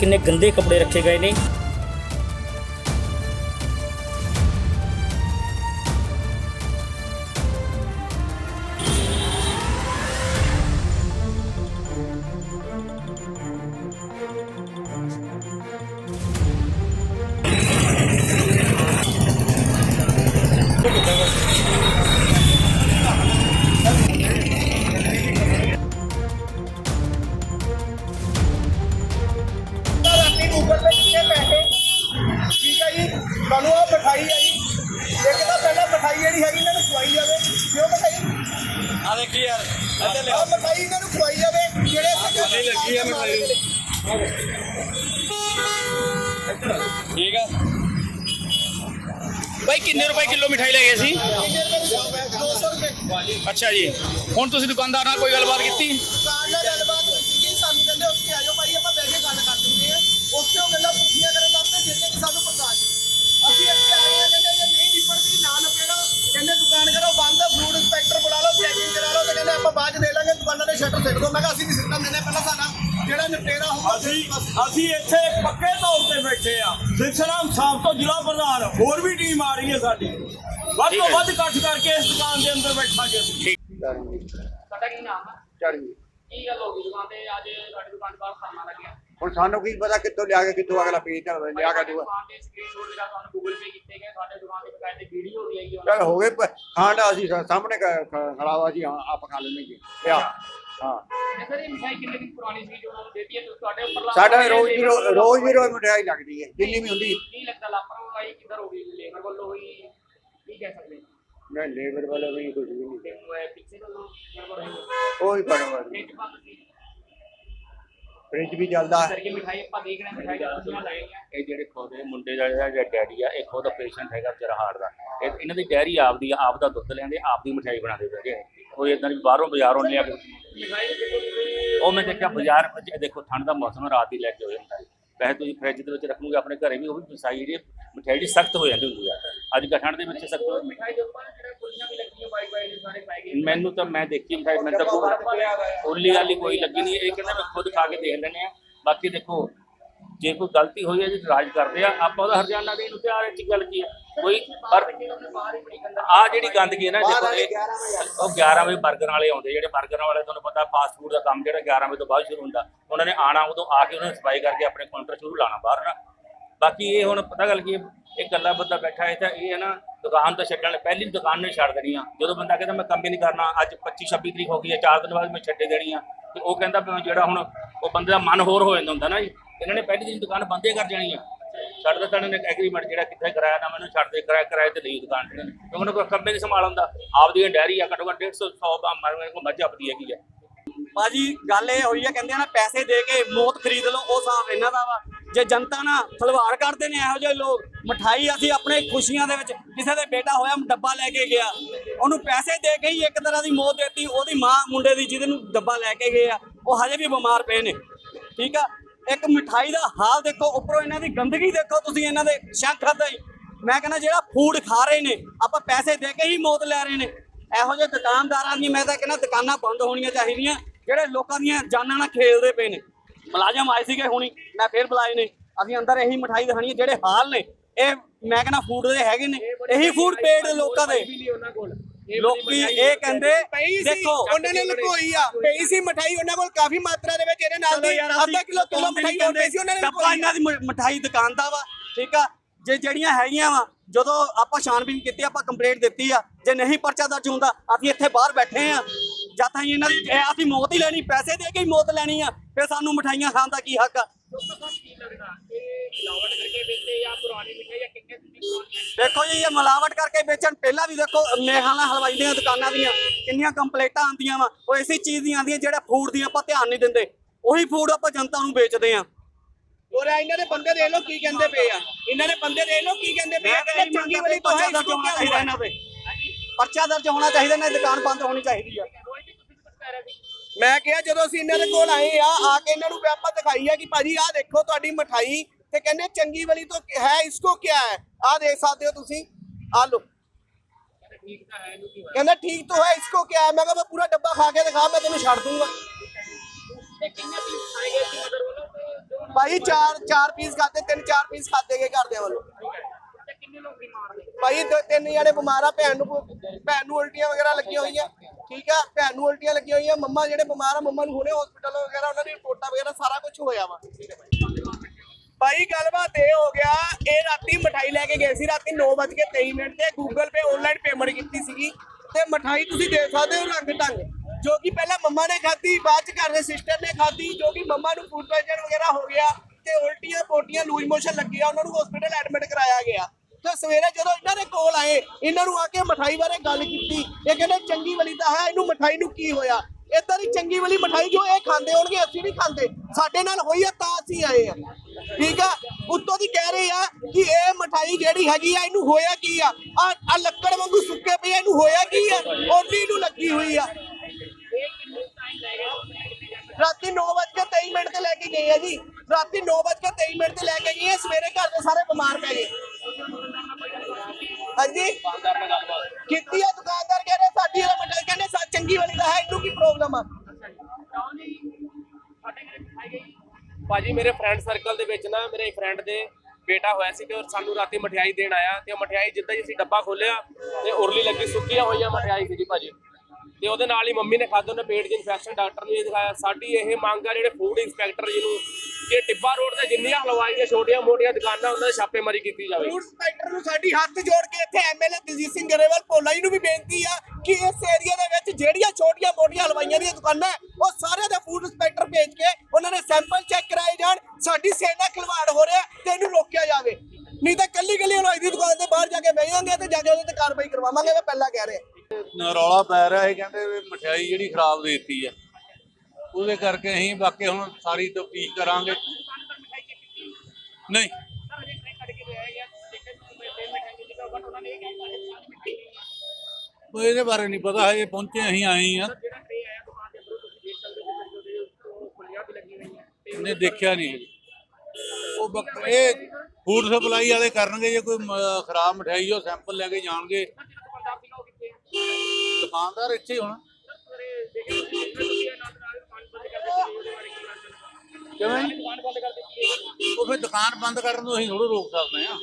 ਕਿੰਨੇ ਗੰਦੇ ਕੱਪੜੇ ਰੱਖੇ ਗਏ ਨੇ। ਦੇਖੀ ਯਾਰ। ਇੱਧਰ ਆ ਮਿਠਾਈ ਇਹਨਾਂ ਨੂੰ ਖਵਾਈ ਜਾਵੇ ਜਿਹੜੇ ਨਹੀਂ ਲੱਗੀ ਆ ਮਿਠਾਈ। ਠੀਕ ਆ। ਬਾਈ ਕਿੰਨੇ ਰੁਪਏ ਕਿਲੋ ਮਿਠਾਈ ਲੈ ਗਏ ਸੀ? 200 ਰੁਪਏ? ਅੱਛਾ ਜੀ। ਹੁਣ ਤੁਸੀਂ ਦੁਕਾਨਦਾਰ ਨਾਲ ਕੋਈ ਗੱਲਬਾਤ ਕੀਤੀ? ਦੁਕਾਨ ਨਾਲ ਗੱਲਬਾਤ ਹੋਈ ਸੀਗੀ ਸਾਨੂੰ ਕਹਿੰਦੇ ਉੱਥੇ ਆ ਜਾਓ ਭਾਈ ਆਪਾਂ ਬਹਿ ਕੇ ਗੱਲ ਕਰ ਦਿੰਦੇ ਆ ਉੱਥੇ ਉਹ ਗੱਲਾਂ ਪੁੱਠੀਆਂ ਕਰਨ ਲੱਗ ਪਏ ਜਿਹੜੀਆਂ ਕਿ ਸਾਨੂੰ ਪ੍ਰਕਾਸ਼ ਅਸੀਂ ਇੱਥੇ ਆਏ ਆ ਕਹਿੰਦੇ ਜੇ ਨਹੀਂ ਨਿਪੜਦੀ ਨਾ ਨਿਪੜੋ ਕਹਿੰਦੇ ਦੁਕਾਨ ਕਰੋ ਬੰਦ ਫੂਡ ਇੰਸਪੈਕਟਰ ਬੁਲਾ ਲਓ ਚੈਕਿੰਗ ਕਰਾ ਲਓ ਤੇ ਕਹਿੰਦੇ ਆਪਾਂ ਬਾਅਦ ਚ ਦੇ ਦੇ ਸ਼ਟਰ ਸਿੱਟ ਦੋ। ਮੈਂ ਕਿਹਾ ਅਸੀਂ ਨਹੀਂ ਸਿੱਟਣ ਦਿੰਦੇ ਪਹਿਲਾਂ ਸਾਡਾ ਜਿਹੜਾ ਨਿਪਟੇਰਾ ਹੋਊਗਾ ਅਸੀਂ ਅਸੀਂ ਇੱਥੇ ਪੱਕੇ ਤੌਰ ਤੇ ਬੈਠੇ ਆ। ਸਿਰਸਰਾਮ ਸਾਹਿਬ ਤੋਂ ਜ਼ਿਲ੍ਹਾ ਪ੍ਰਧਾਨ ਹੋਰ ਵੀ ਟੀਮ ਆ ਰਹੀ ਹੈ ਸਾਡੀ। ਵੱਧ ਤੋਂ ਵੱਧ ਇਕੱਠ ਕਰਕੇ ਇਸ ਦੁਕਾਨ ਦੇ ਅੰਦਰ ਬੈਠਾਂਗੇ ਅਸੀਂ। ਤੁਹਾਡਾ ਕੀ ਨਾਮ ਹੈ ਚੜ੍ਹੀ ਕੀ ਗੱਲ ਹੋ ਗਈ? ਦੁਕਾਨ ਤੇ ਅੱਜ ਤੁਹਾਡੀ ਦੁਕਾਨ ਤੇ ਬਾਹਰ ਖਾਣਾ ਲੱਗਿਆ। ਹੁਣ ਸਾਨੂੰ ਕੀ ਪਤਾ ਕਿੱਥੋਂ ਲਿਆ ਕੇ ਕਿੱਥੋਂ ਅਗਲਾ ਪੇਜ ਤਾਂ ਲਿਆ ਕੇ ਦੂਗਾ ਦੁਕਾਨ ਦੇ ਸਕਰੀਨਸ਼ਾਟ ਜਿਹੜਾ ਤੁਹਾਨੂੰ ਗੂਗਲ ਪੇ ਕੀਤੇ ਗਏ ਤੁਹਾਡੇ ਦੁਕਾਨ ਤੇ ਬਕਾਇਦੇ ਵੀਡੀਓ ਵੀ ਆਈ ਚਲ ਹੋ ਗਏ ਦਾ ਅਸੀਂ ਸਾਹਮਣੇ ਖੜਾਵਾ ਜੀ ਆਪ ਖਾ ਲੈਣੇ ਜੀ। ਲਿਆ। ਹਾਂ। ਸਰ ਇਹ ਮਿਠਾਈ ਕਿੰਨੇ ਦਿਨ ਪੁਰਾਣੀ ਸੀ ਜੋ ਉਹਨਾਂ ਨੂੰ ਦੇਤੀ ਹੈ? ਤੁਸੀਂ ਤੁਹਾਡੇ ਉੱਪਰ ਲਾ ਸਾਡਾ ਰੋਜ਼ ਦੀ ਰੋ- ਰੋਜ਼ ਦੀ ਰੋਜ਼ ਮਠਿਆਈ ਲੱਗਦੀ ਹੈ ਜਿੰਨੀ ਵੀ ਹੁੰਦੀ ਕੀ ਲੱਗਦਾ ਲਾਪਰਵਾਹੀ ਕਿੱਧਰ ਹੋ ਗਈ? ਲੇਬਰ ਵੱਲੋਂ ਹੋਈ? ਕੀ ਕਹਿ ਸਕਦੇ? ਮੈਂ ਲੇਬਰ ਵਾਲਾ ਵੀ ਕੁਝ ਵੀ ਨਹੀਂ। ਤੇ ਉਹ ਪਿੱਛੇ ਤੋਂ ਗੜਬੜ ਹੋਈ ਕੋਈ ਪਰਵਾਹ ਨਹੀਂ। ਫ੍ਰਿਜ ਬੰਦ ਸੀ। ਫ੍ਰਿਜ ਵੀ ਚੱਲਦਾ। ਹੈ ਕਰਕੇ ਮਿਠਾਈ ਆਪਾਂ ਦੇਖ ਰਹੇ ਹਾਂ? ਮਿਠਾਈ ਦੀਆਂ ਖੁਸ਼ੀਆਂ ਲੱਗੀਆਂ ਇਹ ਜਿਹੜੇ ਖੋਦੇ ਮੁੰਡੇ ਦਾ ਜਿਹੜਾ ਡੈਡੀ ਆ ਇਹ ਖੁਦ ਪੇਸ਼ੈਂਟ ਹੈਗਾ ਵਿਚਾਰਾ ਹਾਰਟ ਦਾ। ਇਹ ਇਹਨਾਂ ਦੀ ਡੈਰੀ ਆਪਦੀ ਆ, ਆਪ ਦਾ ਦੁੱਧ ਲੈਂਦੇ ਆਪ ਦੀ ਮਠਿਆਈ ਬਣਾਉਂਦੇ ਨੇ ਕੋਈ ਇਦਾਂ ਦੀ ਬਾਹਰੋਂ ਬਾਜ਼ਾਰੋਂ ਲਿਆ ਕੇ ਉਹ ਮੈਂ ਦੇਖਿਆ ਬਾਜ਼ਾਰ ਵਿੱਚ, ਇਹ ਦੇਖੋ ਠੰਡ ਦਾ ਮੌਸਮ ਰਾਤ ਹੀ ਲੈ ਕੇ ਹੋ ਜਾਂਦਾ ਵੈਸੇ ਤੁਸੀਂ ਫ੍ਰਿਜ ਦੇ ਵਿੱਚ ਰੱਖੋਗੇ, ਆਪਣੇ ਘਰੇ ਵੀ ਉਹ ਵੀ ਮਸਾਈ ਜਿਹੜੀ ਮਠਿਆਈ ਜਿਹੜੀ ਸਖਤ ਹੋ ਜਾਂਦੀ ਹੁੰਦੀ ਆ। ਅੱਜ ਕੱਲ੍ਹ ਠੰਡ ਦੇ ਵਿੱਚ ਸਖਤ ਹੋ ਮਿਠਾਈ ਮੈਨੂੰ ਤਾਂ ਮੈਂ ਦੇਖੀ ਮਠਾਈ ਮੈਂ ਤਾਂ ਉਲੀ ਵਾਲੀ ਕੋਈ ਲੱਗੀ ਨਹੀਂ। ਇਹ ਕਹਿੰਦਾ ਮੈਂ ਖੁਦ ਖਾ ਕੇ ਦੇਖ ਲੈਂਦੇ ਆ। ਬਾਕੀ ਦੇਖੋ, ਜੇ ਕੋਈ ਗਲਤੀ ਹੋਈ ਹੈ ਜੀ, ਰਾਜ ਕਰਦੇ ਆ। ਆਪਾਂ ਉਹਦਾ ਹਰਜਾਨਾ ਦੇਣ ਨੂੰ ਤਿਆਰ ਹੈ ਚ ਗੱਲ ਕੀ ਹੈ ਕੋਈ ਪਰ ਆ ਜਿਹੜੀ ਗੰਦਗੀ ਹੈ ਨਾ ਦੇਖੋ ਇਹ ਉਹ 11 ਵਜੇ 버ਗਰ ਵਾਲੇ ਆਉਂਦੇ ਜਿਹੜੇ 버ਗਰ ਵਾਲੇ ਤੁਹਾਨੂੰ ਪਤਾ ਫਾਸਟ ਫੂਡ ਦਾ ਕੰਮ ਜਿਹੜਾ 11 ਵਜੇ ਤੋਂ ਬਾਅਦ ਸ਼ੁਰੂ ਹੁੰਦਾ ਉਹਨਾਂ ਨੇ ਆਣਾ ਉਦੋਂ ਆ ਕੇ ਉਹਨਾਂ ਨੇ ਸਫ਼ਾਈ ਕਰਕੇ ਆਪਣੇ ਕਾਊਂਟਰ ਸ਼ੁਰੂ ਲਾਣਾ ਬਾਹਰ ਨਾ ਬਾਕੀ ਇਹ ਹੁਣ ਪਤਾ ਗੱਲ ਕੀ ਇਹ ਇਕੱਲਾ ਬੰਦਾ ਬੈਠਾ ਹੈ ਤਾਂ ਇਹ ਹੈ ਨਾ ਦੁਕਾਨ ਤਾਂ ਛੱਡਣ ਲਈ ਪਹਿਲੀ ਦੁਕਾਨ ਨੇ ਛੱਡ ਦੇਣੀ ਆ। ਜਦੋਂ ਬੰਦਾ ਕਹਿੰਦਾ ਮੈਂ ਕੰਮ ਹੀ ਨਹੀਂ ਕਰਨਾ ਅੱਜ 25 26 ਤਰੀਕ ਹੋ ਗਈ ਹੈ 4 ਦਿਨ ਬਾਅਦ ਮੈਂ ਛੱਡੇ ਦੇਣੀ ਆ। ਤੇ ਉਹ ਕਹਿੰਦਾ ਜਿਹੜਾ ਹੁਣ ਉਹ ਬੰਦੇ ਦਾ ਮਨ ਹੋਰ ਹੋ ਜਾਂਦਾ ਹੁੰਦਾ ਨਾ ਜੀ ਇਹਨਾਂ ਨੇ ਪਹਿਲੀ ਦਿਨ ਦੁਕਾਨ ਬੰਦੇ ਕਰ ਜਾਣੀ ਆ। ਛੱਡ ਦਿੱਤਾ ਇਹਨਾਂ ਨੇ ਐਗਰੀਮੈਂਟ ਜਿਹੜਾ ਕਿੱਥੇ ਕਰਾਇਆ ਨਾ ਮੈਨੂੰ ਛੱਡ ਦੇ, ਕਰਾਇਆ ਕਰਾਇਆ ਤੇ ਲਈ ਦੁਕਾਨ ਇਹਨਾਂ ਕਿਉਂਕਿ ਉਹਨਾਂ ਕੋਲ ਕੰਮੇ ਨਹੀਂ ਸੰਭਾਲ ਹੁੰਦਾ ਆਪਦੀ ਡੈਰੀ ਆ, ਘੱਟੋ ਘੱਟ 150 100 ਦਾ ਮੇਰੇ ਕੋਲ ਮੱਝ ਆਪਦੀ ਹੈਗੀ ਆ। ਬਾਜੀ ਗੱਲ ਇਹ ਹੋਈ ਆ, ਕਹਿੰਦੇ ਆ ਨਾ ਪੈਸੇ ਦੇ ਕੇ ਮੌਤ ਖਰੀਦ ਲਓ, ਉਹ ਹਿਸਾਬ ਇਹਨਾਂ ਦਾ ਵਾ। ਜੇ ਜਨਤਾ ਨਾ ਖਲਵਾੜ ਕਰਦੇ ਨੇ ਇਹੋ ਜਿਹੇ ਲੋਕ, ਮਠਾਈ ਅਸੀਂ ਆਪਣੇ ਖੁਸ਼ੀਆਂ ਦੇ ਵਿੱਚ, ਕਿਸੇ ਦੇ ਬੇਟਾ ਹੋਇਆ ਡੱਬਾ ਲੈ ਕੇ ਗਿਆ। ਉਹਨੂੰ ਪੈਸੇ ਦੇ ਕੇ ਹੀ ਇੱਕ ਤਰ੍ਹਾਂ ਦੀ ਮੌਤ ਦਿੱਤੀ, ਉਹਦੀ ਮਾਂ ਮੁੰਡੇ ਦੀ ਜਿਹਦੇ ਨੂੰ ਡੱਬਾ ਲੈ ਕੇ ਗਏ ਆ, ਉਹ ਹਜੇ ਵੀ ਬਿਮਾਰ ਪਏ ਨੇ। ਠੀਕ ਆ? ਇੱਕ ਮਠਾਈ ਦਾ ਹਾਲ ਦੇਖੋ, ਉੱਪਰੋਂ ਇਹਨਾਂ ਦੀ ਗੰਦਗੀ ਦੇਖੋ ਤੁਸੀਂ ਇਹਨਾਂ ਦੇ ਸ਼ੱਕ ਖਾਦਾ ਹੀ ਮੈਂ ਕਹਿੰਦਾ ਜਿਹੜਾ ਫੂਡ ਖਾ ਰਹੇ ਨੇ, ਆਪਾਂ ਪੈਸੇ ਦੇ ਕੇ ਹੀ ਮੌਤ ਲੈ ਰਹੇ ਨੇ। ਇਹੋ ਜਿਹੇ ਦੁਕਾਨਦਾਰਾਂ ਦੀ, ਮੈਂ ਤਾਂ ਕਹਿੰਦਾ ਦੁਕਾਨਾਂ ਬੰਦ ਹੋਣੀਆਂ ਚਾਹੀਦੀਆਂ, ਜਿਹੜੇ ਲੋਕਾਂ ਦੀਆਂ ਜਾਨਾਂ ਨਾਲ ਖੇਲਦੇ ਪਏ ਨੇ। ਮੁਲਾਜ਼ਮ ਆਏ ਸੀਗੇ ਹੁਣੀ, ਮੈਂ ਫੇਰ ਬੁਲਾਏ ਨੇ। ਅਸੀਂ ਅੰਦਰ ਇਹੀ ਮਠਾਈ ਦਿਖਾਣੀ ਹੈ, ਜਿਹੜੇ ਹਾਲ ਨੇ। ਇਹ ਮੈਂ ਕਹਿੰਦਾ ਫੂਡ ਦੇ ਹੈਗੇ ਨੇ, ਇਹੀ ਫੂਡ ਪੇਡ ਲੋਕਾਂ ਦੇ। ਲੋਕੀ ਇਹ ਕਹਿੰਦੇ ਦੇਖੋ ਉਹਨਾਂ ਨੇ ਲੁਕੋਈ ਆ। ਪਈ ਸੀ ਮਠਾਈ ਉਹਨਾਂ ਕੋਲ ਕਾਫੀ ਮਾਤਰਾ ਦੇ ਵਿੱਚ ਇਹਦੇ ਨਾਲ ਦੀ ਅੱਧਾ ਕਿਲੋ ਕਿਲੋ ਮਠਾਈ ਹੋਰ ਪਈ ਸੀ ਉਹਨਾਂ ਨੇ ਡੱਬਾ ਲੁਕੋਈ ਇਹਨਾਂ ਦੀ ਮਠਾਈ ਦੁਕਾਨ ਦਾ ਵਾ ਠੀਕ ਆ? ਜੇ ਜਿਹੜੀਆਂ ਹੈਗੀਆਂ ਵਾ ਜਦੋਂ ਆਪਾਂ ਛਾਣਬੀਨ ਕੀਤੀ ਆਪਾਂ ਕੰਪਲੇਂਟ ਦਿੱਤੀ ਆ। ਜੇ ਨਹੀਂ ਪਰਚਾ ਦਰਜ ਹੁੰਦਾ ਅਸੀਂ ਇੱਥੇ ਬਾਹਰ ਬੈਠੇ ਆ। ਜਦ ਤਾਈਂ ਇਹਨਾਂ ਦੀ ਅਸੀਂ ਮੌਤ ਹੀ ਲੈਣੀ ਪੈਸੇ ਦੇ ਕੇ ਹੀ ਮੌਤ ਲੈਣੀ ਆ। ਫਿਰ ਸਾਨੂੰ ਮਠਾਈਆਂ ਖਾਣ ਦਾ ਕੀ ਹੱਕ ਆ? ਦੇਖੋ ਜੀ ਇਹ ਮਿਲਾਵਟ ਕਰਕੇ ਵੇਚਣ। ਪਹਿਲਾਂ ਵੀ ਦੇਖੋ ਮੇਹਾਨਾ ਹਲਵਾਈ ਦੀਆਂ ਦੁਕਾਨਾਂ ਦੀਆਂ ਕਿੰਨੀਆਂ ਕੰਪਲੇਂਟਾਂ ਆਉਂਦੀਆਂ ਵਾ ਉਹ ਇਸੇ ਚੀਜ਼ ਦੀਆਂ ਆਉਂਦੀਆਂ ਜਿਹੜਾ ਫੂਡ ਦੀ ਆਪਾਂ ਧਿਆਨ ਨਹੀਂ ਦਿੰਦੇ। ਉਹੀ ਫੂਡ ਆਪਾਂ ਜਨਤਾ ਨੂੰ ਵੇਚਦੇ ਆ। ਹੋਰ ਆ ਇਹਨਾਂ ਦੇ ਬੰਦੇ ਦੇਖ ਲਓ ਕੀ ਕਹਿੰਦੇ ਪਏ ਆ। ਇਹਨਾਂ ਦੇ ਬੰਦੇ ਦੇਖ ਲਓ ਕੀ ਕਹਿੰਦੇ ਪਏ ਆ। ਚੰਗੀ ਵਾਲੀ ਤੋਂ ਹੈ ਪਰਚਾ ਦਰਜ ਹੋਣਾ ਚਾਹੀਦਾ ਇਹਨਾਂ ਤੇ। ਪਰਚਾ ਦਰਜ ਹੋਣਾ ਚਾਹੀਦਾ ਇਹਨਾਂ ਦੀ ਦੁਕਾਨ ਬੰਦ ਹੋਣੀ ਚਾਹੀਦੀ ਆ ਰੋਜ਼ ਦੀ ਤੁਸੀਂ ਕੁਝ ਕਹਿ ਰਹੇ ਸੀ ਮੈਂ ਕਿਹਾ ਜਦੋਂ ਅਸੀਂ ਇਹਨਾਂ ਦੇ ਕੋਲ ਆਏ ਆ ਆ ਕੇ ਇਹਨਾਂ ਨੂੰ ਆਪਾਂ ਦਿਖਾਈ ਆ ਕਿ ਭਾਜੀ ਆਹ ਦੇਖੋ ਤੁਹਾਡੀ ਮਠਾਈ ਤੇ ਕਹਿੰਦੇ ਚੰਗੀ ਵਾਲੀ ਤੋਂ ਹੈ ਇਸ ਕੋ ਕੀ ਹੈ? ਆ ਦੇਖ ਸਕਦੇ ਹੋ ਤੁਸੀਂ। ਆ ਲੋ ਕਹਿੰਦਾ ਠੀਕ ਤਾਂ ਹੈ ਇਸ ਕੋ ਕੀ ਹੈ? ਮੈਂ ਕਿਹਾ ਮੈਂ ਪੂਰਾ ਡੱਬਾ ਖਾ ਕੇ ਦਿਖਾ, ਮੈਂ ਤੈਨੂੰ ਛੱਡ ਦੂੰਗਾ। ਭਾਈ ਚਾਰ ਚਾਰ ਪੀਸ ਖਾਤੇ ਤਿੰਨ ਚਾਰ ਪੀਸ ਖਾਤੇ ਗਏ ਘਰ ਦੇ ਵੱਲੋਂ ਭਾਈ ਤਿੰਨ ਜਣੇ ਬਿਮਾਰ ਆ, ਭੈਣ ਨੂੰ ਭੈਣ ਨੂੰ ਉਲਟੀਆਂ ਵਗੈਰਾ ਲੱਗੀਆਂ ਹੋਈਆਂ। ਠੀਕ ਆ, ਭੈਣ ਨੂੰ ਉਲਟੀਆਂ ਲੱਗੀਆਂ ਹੋਈਆਂ, ਮੰਮਾ ਜਿਹੜੇ ਬਿਮਾਰ ਆ, ਮੰਮਾ ਨੂੰ ਹੁਣੇ ਹਸਪੀਟਲ ਵਗੈਰਾ, ਉਹਨਾਂ ਦੀ ਰਿਪੋਰਟਾਂ ਵਗੈਰਾ ਸਾਰਾ ਕੁਝ ਹੋਇਆ ਵਾ। ਭਾਈ, ਗੱਲਬਾਤ ਇਹ ਹੋ ਗਿਆ, ਇਹ ਰਾਤੀ ਮਠਾਈ ਲੈ ਕੇ ਗਏ ਸੀ, ਰਾਤੀ 9:23 ਮਿੰਟ ਤੇ ਗੂਗਲ ਪੇ ਆਨਲਾਈਨ ਪੇਮੈਂਟ ਕੀਤੀ ਸੀਗੀ। ਤੇ ਮਠਾਈ ਤੁਸੀਂ ਦੇ ਸਕਦੇ ਹੋ ਰੰਗ ਢੰਗ, ਜੋ ਕਿ ਪਹਿਲਾਂ ਮੰਮਾ ਨੇ ਖਾਧੀ, ਬਾਅਦ ਚ ਘਰ ਦੇ ਸਿਸਟਰ ਨੇ ਖਾਧੀ, ਜੋ ਕਿ ਮੰਮਾ ਨੂੰ ਫੂਡ ਪੋਇਜ਼ਨ ਵਗੈਰਾ ਹੋ ਗਿਆ, ਤੇ ਉਲਟੀਆਂ ਪੋਟੀਆਂ, ਲੂਜ ਮੋਸ਼ਨ ਲੱਗਿਆ, ਉਹਨਾਂ ਨੂੰ ਹਸਪੀਟਲ ਐਡਮਿਟ ਕਰਾਇਆ ਗਿਆ। ਤੇ ਸਵੇਰੇ ਜਦੋਂ ਇਹਨਾਂ ਦੇ ਕੋਲ ਆਏ, ਇਹਨਾਂ ਨੂੰ ਆ ਕੇ ਮਠਾਈ ਬਾਰੇ ਗੱਲ ਕੀਤੀ। ਇਹ ਕਹਿੰਦੇ, ਚੰਗੀ ਵਲੀ ਤਾਂ ਹੈ, ਇਹਨੂੰ ਮਠਾਈ ਨੂੰ ਕੀ ਹੋਇਆ? ਏਦਾਂ ਦੀ ਚੰਗੀ ਵਾਲੀ ਮਠਾਈ ਜੋ ਇਹ ਖਾਂਦੇ ਹੋਣਗੇ, ਅਸੀਂ ਨਹੀਂ ਖਾਂਦੇ। ਸਾਡੇ ਨਾਲ ਹੋਈ ਆ, ਤਾਂ ਅਸੀਂ ਆਏ ਆ। ਠੀਕ ਆ? ਉੱਤੋਂ ਦੀ ਕਹਿ ਰਹੇ ਆ ਕਿ ਇਹ ਮਠਾਈ ਜਿਹੜੀ ਹੈਗੀ ਆ, ਇਹਨੂੰ ਹੋਇਆ ਕੀ ਆ? ਆ ਲੱਕੜ ਵਾਂਗੂ ਸੁੱਕੇ ਪਈ ਇਹਨੂੰ ਹੋਇਆ ਕੀ ਆ? ਓਲੀ ਨੂੰ ਲੱਗੀ ਹੋਈ ਆ। ਇਹ ਕਿੰਨੇ ਟਾਈਮ ਲੈ ਗਏ ਰਾਤੀ 9:23 ਮਿੰਟ ਤੇ ਲੈ ਕੇ ਗਏ ਆ ਜੀ। ਰਾਤੀ 9:23 ਮਿੰਟ ਤੇ ਲੈ ਕੇ ਗਏ ਸਵੇਰੇ ਘਰ ਦੇ ਸਾਰੇ ਬਿਮਾਰ ਪੈ ਗਏ। ਹਾਂਜੀ। ਕੀਤੀ ਆ ਦੁਕਾਨਦਾਰ ਕਹਿੰਦੇ ਸਾਡੀ ਇਹ ਮਠਾਈ ਕਹਿੰਦੇ, ਸਾ ਚੰਗੀ ਵਾਲੀ ਦਾ ਹੈ, ਇਹਨੂੰ ਕੀ ਪ੍ਰੋਬਲਮ ਆ? ਭਾਜੀ, ਮੇਰੇ ਫਰੈਂਡ ਸਰਕਲ ਦੇ ਵਿੱਚ ਨਾ, ਮੇਰੇ ਫਰੈਂਡ ਦੇ ਬੇਟਾ ਹੋਇਆ ਸੀ ਤੇ ਸਾਨੂੰ ਰਾਤੀ ਮਠਿਆਈ ਦੇਣ ਆਇਆ ਤੇ ਮਠਿਆਈ ਜਿੱਦਾਂ ਹੀ ਅਸੀਂ ਡੱਬਾ ਖੋਲਿਆ ਤੇ ਉਰਲੀ ਲੱਗੀ ਸੁੱਕੀਆਂ ਹੋਈਆਂ ਮਠਿਆਈ ਸੀ ਜੀ ਭਾਜੀ। ਤੇ ਉਹਦੇ ਨਾਲ ਹੀ ਮੰਮੀ ਨੇ ਖਾਧਾ, ਉਹਨੇ ਪੇਟ 'ਚ ਇਨਫੈਕਸ਼ਨ ਡਾਕਟਰ ਨੂੰ ਇਹ ਦਿਖਾਇਆ। ਸਾਡੀ ਇਹ ਮੰਗ ਆ ਜਿਹੜੇ ਫੂਡ ਇੰਸਪੈਕਟਰ ਜੀ ਕਿ ਟਿੱਬਾ ਰੋਡ ਤੇ ਜਿੰਨੀਆਂ ਹਲਵਾਈ ਦੀਆਂ ਛੋਟੀਆਂ ਮੋਟੀਆਂ ਦੁਕਾਨਾਂ ਉਹਨਾਂ ਦੇ ਛਾਪੇਮਾਰੀ ਕੀਤੀ ਜਾਵੇ। ਫੂਡ ਇੰਸਪੈਕਟਰ ਨੂੰ ਸਾਡੀ ਹੱਥ ਜੋੜ ਕੇ ਇੱਥੇ ਐਮਐਲਏ ਦਲਜੀਤ ਸਿੰਘ ਗਰੇਵਾਲ ਭੋਲਾ ਜੀ ਨੂੰ ਵੀ ਬੇਨਤੀ ਆ ਕਿ ਇਸ ਏਰੀਆ ਦੇ ਵਿੱਚ ਜਿਹੜੀਆਂ ਛੋਟੀਆਂ ਮੋਟੀਆਂ ਹਲਵਾਈਆਂ ਦੀਆਂ ਦੁਕਾਨਾਂ, ਉਹ ਸਾਰਿਆਂ ਦੇ ਫੂਡ ਇੰਸਪੈਕਟਰ ਭੇਜ ਕੇ ਉਹਨਾਂ ਦੇ ਸੈਂਪਲ ਚੈੱਕ ਕਰਾਏ ਜਾਣ, ਸਾਡੀ ਸੇਨਾ ਖਿਲਵਾੜ ਹੋ ਰਿਹਾ ਤੇ ਇਹਨੂੰ ਰੋਕਿਆ ਜਾਵੇ। ਨਹੀਂ ਤਾਂ ਕੱਲੀ ਕੱਲੀ ਹਲਵਾਈ ਦੀ ਦੁਕਾਨ ਤੇ ਬਾਹਰ ਜਾ ਕੇ ਬਹਿ ਜਾਂਦੇ ਤੇ ਜਾ ਕੇ ਉਹਦੇ ਤੇ ਕਾਰਵਾਈ ਕਰਵਾਵਾਂਗੇ ਮੈਂ ਪਹਿਲਾਂ ਕਹਿ ਰਿਹਾ ਰੌਲਾ ਪੈ ਰਿਹਾ ਇਹ ਕਹਿੰਦੇ ਵੀ ਮਠਿਆਈ ਜਿਹੜੀ ਖਰਾਬ ਦੇਤੀ ਆ। ਉਹਦੇ ਕਰਕੇ ਅਸੀਂ ਬਾਕੀ ਹੁਣ ਸਾਰੀ ਤਫਤੀਸ਼ ਕਰਾਂਗੇ। ਨਹੀਂ। ਉਹ ਇਹਦੇ ਬਾਰੇ ਨਹੀਂ ਪਤਾ, ਹਜੇ ਪਹੁੰਚੇ ਅਸੀਂ, ਆਏ ਆ। ਜਿਹੜਾ ਦੇਖਿਆ ਨਹੀਂ ਉਹ ਬਕ- ਇਹ ਫੂਡ ਸਪਲਾਈ ਵਾਲੇ ਕਰਨਗੇ, ਜੇ ਕੋਈ ਖਰਾਬ ਮਠਿਆਈ ਉਹ ਸੈਂਪਲ ਲੈ ਕੇ ਜਾਣਗੇ। ਦੁਕਾਨਦਾਰ ਸੀਗਾ ਇੱਥੇ ਹੀ ਹੋਣਾ। ਕਿਵੇਂ? ਉਹ ਫਿਰ ਦੁਕਾਨ ਬੰਦ ਕਰਨ ਨੂੰ ਅਸੀਂ ਥੋੜਾ ਰੋਕ ਸਕਦੇ ਆ